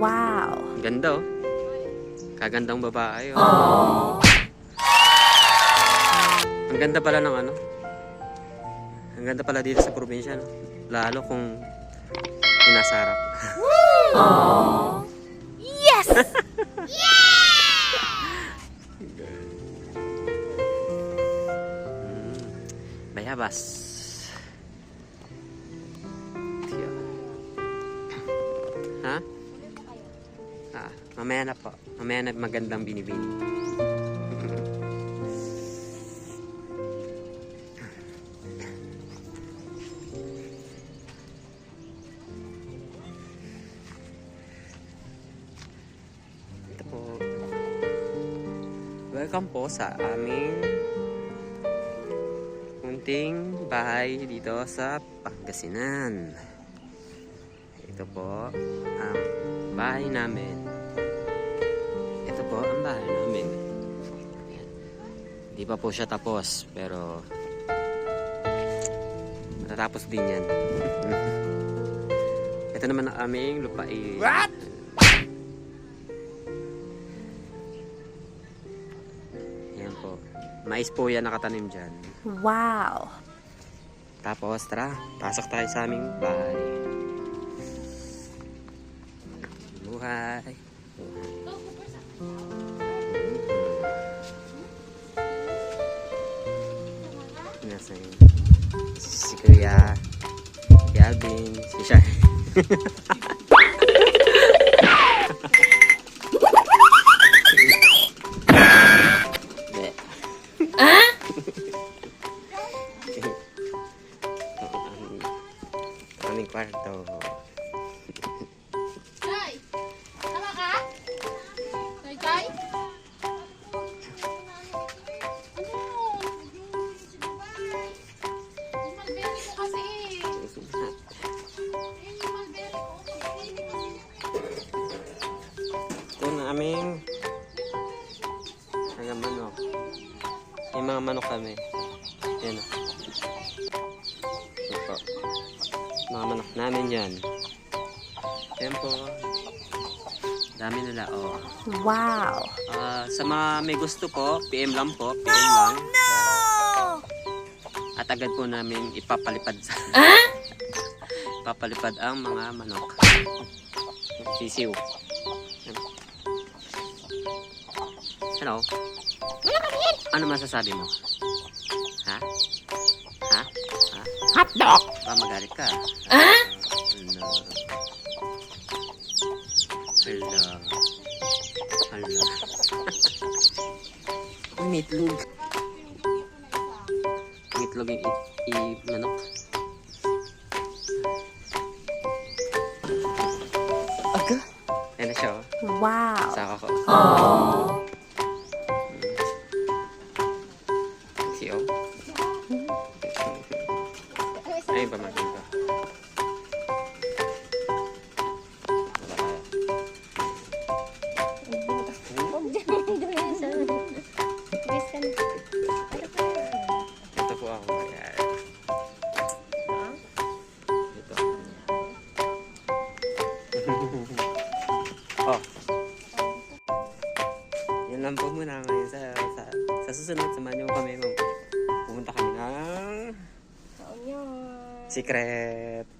Wow. Ganda oh. Kagandang babae oh. Ang ganda pala ng ano. Ang ganda pala dito sa probinsya no. Lalo kung inasarap. Yes! Bayabas. Tiyo. Ha? Ah, mamaya na po. Mamaya na magandang binibini. Ito po. Welcome po sa aming munting bahay dito sa Pangasinan. Ito po ang bahay namin. Ito po ang bahay namin. Hindi pa po siya tapos, pero matatapos din yan. Ito naman ang aming lupain. What? Po. Mais po yan nakatanim dyan. Wow. Tapos, tara, pasok tayo sa aming bahay. Buhay. Nasa yun? Si Kuya, si Alvin, si Shai. Aming kwarto. Jai! Tama ka? Mulberry ko. Ito na aming mga manok. May mga manok kami. Yan o. Ito. Mga manok namin yan. Yan po. Dami nila, oh. Wow. Ah, sa mga may gusto po, PM lang po, PM lang. At agad po namin ipapalipad sa... ipapalipad ang mga manok. Sisiw. Hello? Ano masasabi mo? Hotdog. Ba magalit ka? Ha? Hello. Hello. Hello. Itlog. Ang itlog yung i- i- manok. Aga? Ayan na siya oh. Wow. Saka ko. Si susunod. Samahan niyo kami. Pumunta kami ng secret.